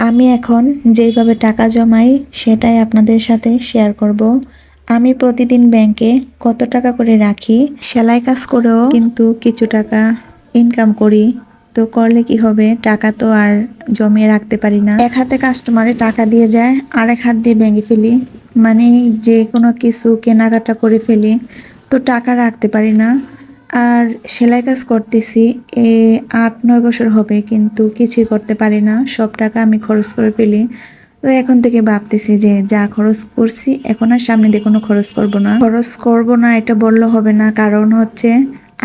আমি এখন যেইভাবে টাকা জমাই, সেটাই আপনাদের সাথে শেয়ার করব। আমি প্রতিদিন ব্যাংকে কত টাকা করে রাখি, সেলাই কাজ করেও কিন্তু কিছু টাকা ইনকাম করি। তো করলে কি হবে? টাকা তো আর জমিয়ে রাখতে পারি না। এক হাতে কাস্টমারে টাকা দিয়ে যায় আর এক হাত দিয়ে ব্যাংকে ফেলি। মানে যে কোনো কিছু কেনাকাটা করে ফেলি, তো টাকা রাখতে পারি না। আর সেলাই কাজ করতেছি, এ আট, নয় বছর হবে, কিন্তু কিছুই করতে পারি না, সব টাকা আমি খরচ করে ফেলি। তো এখন থেকে ভাবতেছি যে যা খরচ করছি, এখন আর সামনে দিয়ে কোনো খরচ করব না। খরচ করব না, এটা বললে হবে না, কারণ হচ্ছে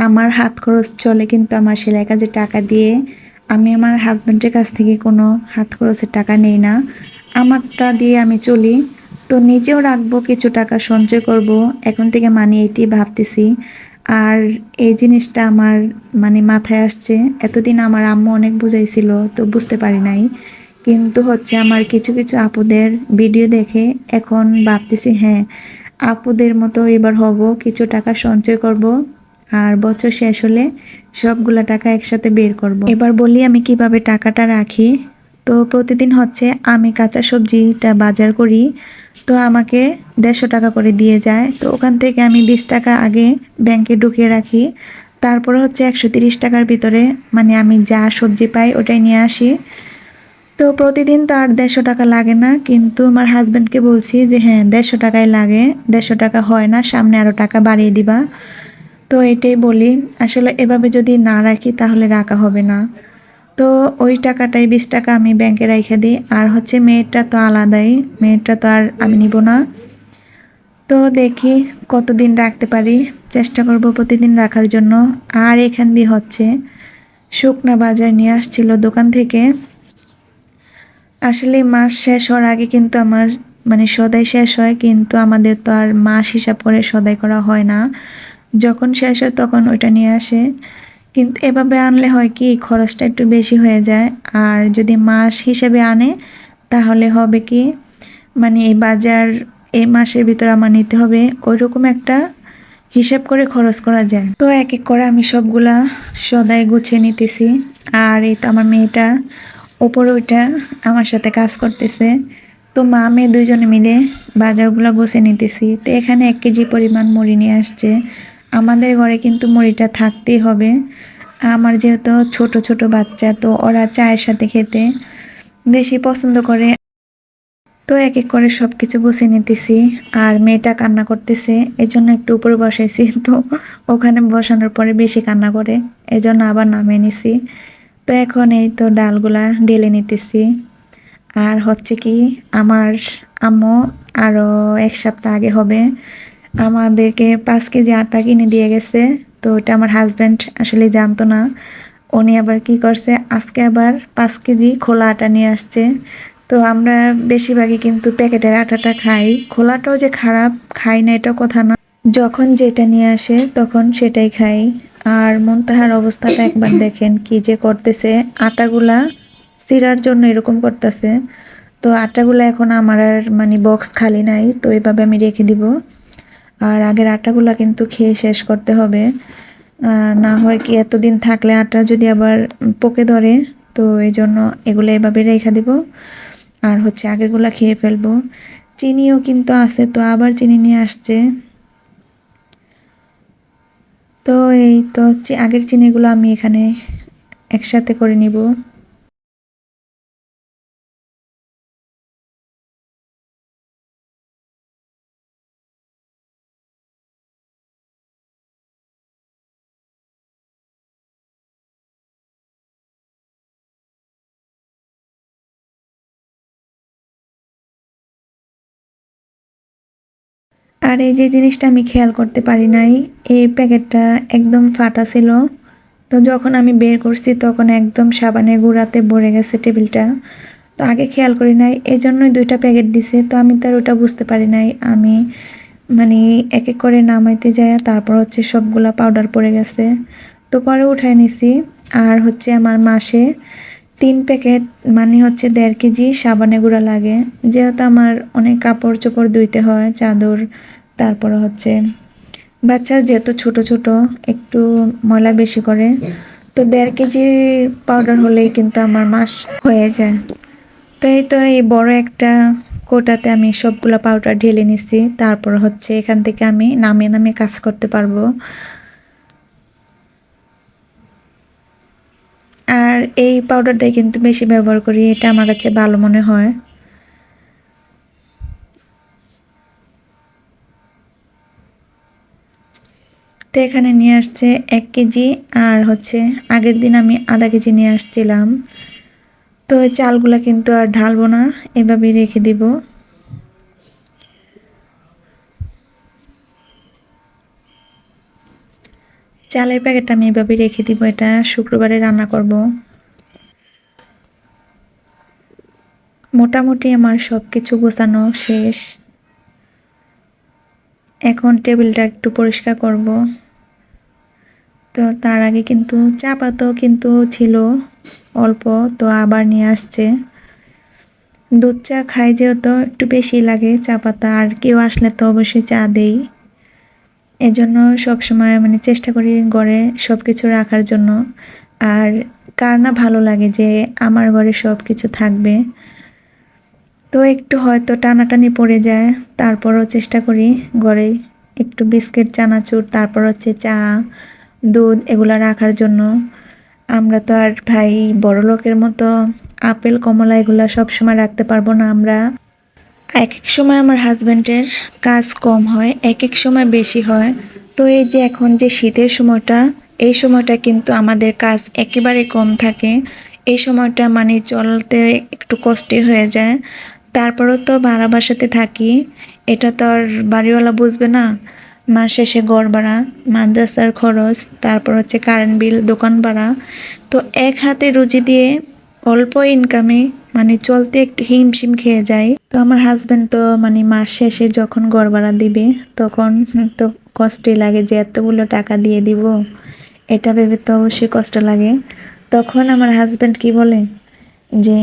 আমার হাত খরচ চলে, কিন্তু আমার সেলাই কাজে টাকা দিয়ে আমি আমার হাজব্যান্ডের কাছ থেকে কোনো হাত খরচের টাকা নেই না। আমারটা দিয়ে আমি চলি। তো নিজেও রাখব, কিছু টাকা সঞ্চয় করব। এখন থেকে মানে এটি ভাবতেছি আর এই জিনিসটা আমার মানে মাথায় আসছে। এতদিন আমার আম্মু অনেক বুঝাইছিল, তো বুঝতে পারি নাই। কিন্তু হচ্ছে আমার কিছু কিছু আপুদের ভিডিও দেখে এখন ভাবতেছি হ্যাঁ আপুদের মতো এবার হব, কিছু টাকা সঞ্চয় করব আর বছর শেষ হলে সবগুলা টাকা একসাথে বের করব। এবার বলি আমি কীভাবে টাকাটা রাখি। তো প্রতিদিন হচ্ছে আমি কাঁচা সবজিটা বাজার করি। তো আমাকে দেড়শো টাকা করে দিয়ে যায়। তো ওখান থেকে আমি বিশ টাকা আগে ব্যাংকে ঢুকিয়ে রাখি। তারপরে হচ্ছে একশো তিরিশ টাকার ভিতরে মানে আমি যা সবজি পাই ওটাই নিয়ে আসি। তো প্রতিদিন তো আর দেড়শো টাকা লাগে না। কিন্তু আমার হাজব্যান্ডকে বলছি যে হ্যাঁ দেড়শো টাকাই লাগে। দেড়শো টাকা হয় না, সামনে আরও টাকা বাড়িয়ে দিবা। তো এটাই বলি। আসলে এভাবে যদি না রাখি তাহলে রাখা হবে না। তো ওই টাকাটাই বিশ টাকা আমি ব্যাংকে রেখে দিই। আর হচ্ছে মেয়েরটা তো আলাদাই মেয়েরটা তো আর আমি নিব না। তো দেখি কতদিন রাখতে পারি, চেষ্টা করব প্রতিদিন রাখার জন্য। আর এখান দিয়ে হচ্ছে শুকনা বাজার নিয়ে আসছিল দোকান থেকে। আসলে মাস শেষ হওয়ার আগে কিন্তু আমার মানে সদাই শেষ হয়, কিন্তু আমাদের তো আর মাস হিসাব করে সদাই করা হয় না। যখন শেষ হয় তখন ওইটা নিয়ে আসে। কিন্তু এভাবে আনলে হয় কি, খরচটা একটু বেশি হয়ে যায়। আর যদি মাস হিসেবে আনে, তাহলে হবে কি মানে এই বাজার, এই মাসের ভিতরে আমার নিতে হবে ওই রকম একটা হিসাব করে খরচ করা যায়। তো এক এক করে আমি সবগুলা সদাই গুছিয়ে নিতেছি। আর এই তো আমার মেয়েটা ওপরে ওইটা আমার সাথে কাজ করতেছে। তো মা, মেয়ে দুইজনে মিলে বাজারগুলো গুছিয়ে নিতেছি। তো এখানে এক কেজি পরিমাণ মুড়ি নিয়ে আসছে। আমাদের ঘরে কিন্তু মুড়িটা থাকতেই হবে। আমার যেহেতু ছোট ছোট বাচ্চা, তো ওরা চায়ের সাথে খেতে বেশি পছন্দ করে। তো এক এক করে সব কিছু গুছিয়ে নিতেছি। আর মেয়েটা কান্না করতেছে এই জন্য একটু উপরে বসাইছি। তো ওখানে বসানোর পরে বেশি কান্না করে এই জন্য আবার নামিয়ে নিছি। তো এখন এই তো ডালগুলা ঢেলে নিতেছি। আর হচ্ছে কি, আমার আম্মু আরও এক সপ্তাহ আগে হবে। আমাদেরকে পাঁচ কেজি আটা কিনে দিয়ে গেছে। তো ওটা আমার হাজব্যান্ড আসলে জানতো না। উনি আবার কি করছে, আজকে আবার পাঁচ কেজি খোলা আটা নিয়ে আসছে। তো আমরা বেশিরভাগই কিন্তু প্যাকেটের আটাটা খাই। খোলাটাও যে খারাপ, খাই না এটা কথা না। যখন যেটা নিয়ে আসে, তখন সেটাই খাই। আর মন্তাহার অবস্থাটা একবার দেখেন কি যে করতেছে। আটাগুলা চিরার জন্য এরকম করতেছে। তো আটাগুলো এখন আমার আর মানে বক্স খালি নাই, তো এভাবে আমি রেখে দিব। আর আগের আটাগুলো কিন্তু খেয়ে শেষ করতে হবে। না হয় কি এতদিন থাকলে আটা যদি আবার পোকে ধরে, তো এই জন্য এগুলো এভাবে রেখে দিব। আর হচ্ছে আগেরগুলো খেয়ে ফেলব। চিনিও কিন্তু আছে, তো আবার চিনি নিয়ে আসছে। তো এই তো আগের চিনিগুলো আমি এখানে একসাথে করে নিব। আর এই যে জিনিসটা আমি খেয়াল করতে পারি নাই, এই প্যাকেটটা একদম ফাটা ছিল। তো যখন আমি বের করছি, তখন একদম সাবানের গুঁড়াতে ভরে গেছে টেবিলটা। তো আগে খেয়াল করি নাই এই জন্যই দুইটা প্যাকেট দিছে। তো আমি তার ওটা বুঝতে পারি নাই। আমি মানে এক এক করে নামাইতে যায় তারপর হচ্ছে সবগুলা পাউডার পড়ে গেছে। তো পরে উঠায় নিছি। আর হচ্ছে আমার মাসে তিন প্যাকেট মানে হচ্ছে দেড় কেজি সাবানে গুঁড়া লাগে। যেহেতু আমার অনেক কাপড় চোপড় ধুইতে হয়, চাদর তারপরে হচ্ছে বাচ্চার যেহেতু ছোট ছোট, একটু ময়লা বেশি করে, তো দেড় কেজি পাউডার হলেই কিন্তু আমার মাস হয়ে যায়। তো এই তো এই বড় একটা কোটাতে আমি সবগুলো পাউডার ঢেলে নিছি, তারপর হচ্ছে এখান থেকে আমি নামিয়ে নামিয়ে কাজ করতে পারব। আর এই পাউডারটাই কিন্তু বেশি ব্যবহার করি, এটা আমার কাছে ভালো মনে হয়। তো এখানে নিয়ে আসছে এক কেজি আর হচ্ছে আগের দিন আমি আধা কেজি নিয়ে আসছিলাম। তো চালগুলো কিন্তু আর ঢালবো না, এভাবেই রেখে দিব। চালের প্যাকেটটা আমি এভাবেই রেখে দিব, এটা শুক্রবারে রান্না করব। মোটামুটি আমার সব কিছু গোছানো শেষ। এখন টেবিলটা একটু পরিষ্কার করব। তো তার আগে কিন্তু চা পাতাও কিন্তু ছিল অল্প, তো আবার নিয়ে আসছে। দুধ চা খাই যেহেতু একটু বেশি লাগে চা পাতা আর কেউ আসলে তো অবশ্যই চা দেই। এজন্য সবসময় মানে চেষ্টা করি ঘরে সব কিছু রাখার জন্য। আর কার না ভালো লাগে যে আমার ঘরে সব কিছু থাকবে। তো একটু হয়তো টানাটানি পড়ে যায়, তারপরও চেষ্টা করি ঘরে একটু বিস্কিট, চানাচুর, তারপর হচ্ছে চা দুধ এগুলো রাখার জন্য। আমরা তো আর ভাই বড় লোকের মতো আপেল, কমলা এগুলো সবসময় রাখতে পারব না আমরা। এক এক সময় আমার হাজব্যান্ডের কাজ কম হয় এক এক সময় বেশি হয়। তো এই যে এখন যে শীতের সময়টা, এই সময়টা কিন্তু আমাদের কাজ একেবারে কম থাকে। এই সময়টা মানে চলতে একটু কষ্টই হয়ে যায়। তারপরেও তো ভাড়া বাসাতে থাকি, এটা তো আর বাড়িওয়ালা বুঝবে না। মাস শেষে গড় ভাড়া, মাদ্রাসার খরচ, তারপর হচ্ছে কারেন্ট বিল দোকান ভাড়া। তো এক হাতে রুজি দিয়ে অল্প ইনকামে মানে চলতে একটু হিমশিম খেয়ে যায়। তো আমার হাজব্যান্ড তো মানে মাস শেষে যখন ঘর ভাড়া দিবে, তখন তো কষ্টই লাগে যে এতগুলো টাকা দিয়ে দিব। এটা ভেবে তো অবশ্যই কষ্ট লাগে। তখন আমার হাজব্যান্ড কি বলে? যে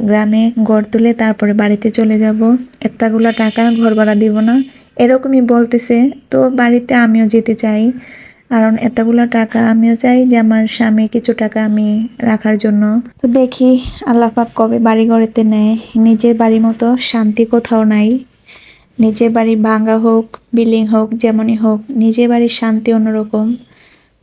গ্রামে গড় তুলে তারপরে বাড়িতে চলে যাব। এতগুলো টাকা ঘর ভাড়া দিব না। এরকমই বলতেছে, তো বাড়িতে আমিও যেতে চাই। কারণ এতগুলো টাকা আমিও চাই যে আমার স্বামীর কিছু টাকা আমি রাখার জন্য। তো দেখি আল্লাহ পাক কবে বাড়ি ঘরেতে নেয়। নিজের বাড়ির মতো শান্তি কোথাও নাই। নিজের বাড়ি ভাঙ্গা হোক বিল্ডিং হোক, যেমনই হোক, নিজের বাড়ির শান্তি অন্যরকম।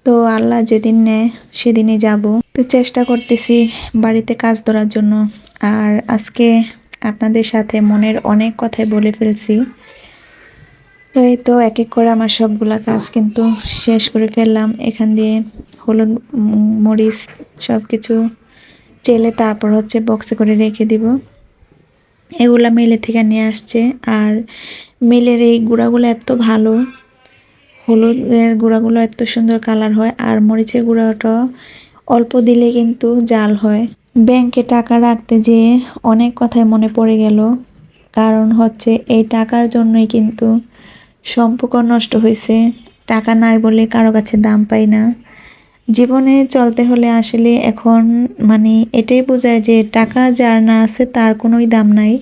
তো আল্লাহ যেদিন নেয়, সেদিনই যাব। তো চেষ্টা করতেছি বাড়িতে কাজ ধরার জন্য। আর আজকে আপনাদের সাথে মনের অনেক কথাই বলে ফেলছি। তো এই তো এক এক করে আমার সবগুলা কাজ কিন্তু শেষ করে ফেললাম। এখান দিয়ে হলুদ মরিচ সব কিছু চেলে তারপর হচ্ছে বক্সে করে রেখে দিব। এগুলা মেলে থেকে নিয়ে আসছে। আর মেলের এই গুঁড়াগুলো এত ভালো, হলুদের গুঁড়াগুলো এত সুন্দর কালার হয়, আর মরিচের গুঁড়াটা অল্প দিলে কিন্তু জাল হয়। ব্যাংকে টাকা রাখতে যেয়ে অনেক কথাই মনে পড়ে গেল। কারণ হচ্ছে এই টাকার জন্যই কিন্তু সম্পর্ক নষ্ট হয়েছে টাকা নাই বলে কারও কাছে দাম পাই না। জীবনে চলতে হলে আসলে এখন মানে এটাই বোঝায় যে টাকা যার না আছে তার কোনোই দাম নাই।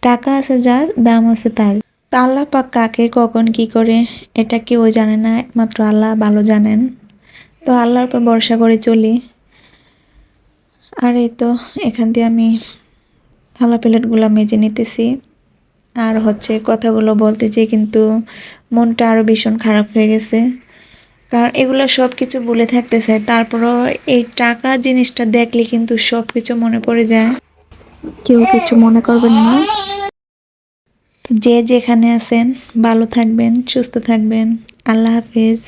টাকা আছে যার, দাম আছে তার। তা আল্লাহ পাক কাকে, কখন, কি করে, এটা কেউ জানে না, একমাত্র আল্লাহ ভালো জানেন। তো আল্লাহর উপর ভরসা করে চলি। আর এই তো, এখান দিয়ে আমি থালা প্লেটগুলো মেজে নিতেছি। আর হচ্ছে কথাগুলো বলতে যে কিন্তু মনটা আরও ভীষণ খারাপ হয়ে গেছে। কারণ এগুলো সব কিছু থাকতে চাই তারপরও এই টাকা জিনিসটা দেখলে কিন্তু সব কিছু মনে পড়ে যায়। কেউ কিছু মনে করবেন না। যে যেখানে আছেন, ভালো থাকবেন, সুস্থ থাকবেন। আল্লাহ হাফিজ।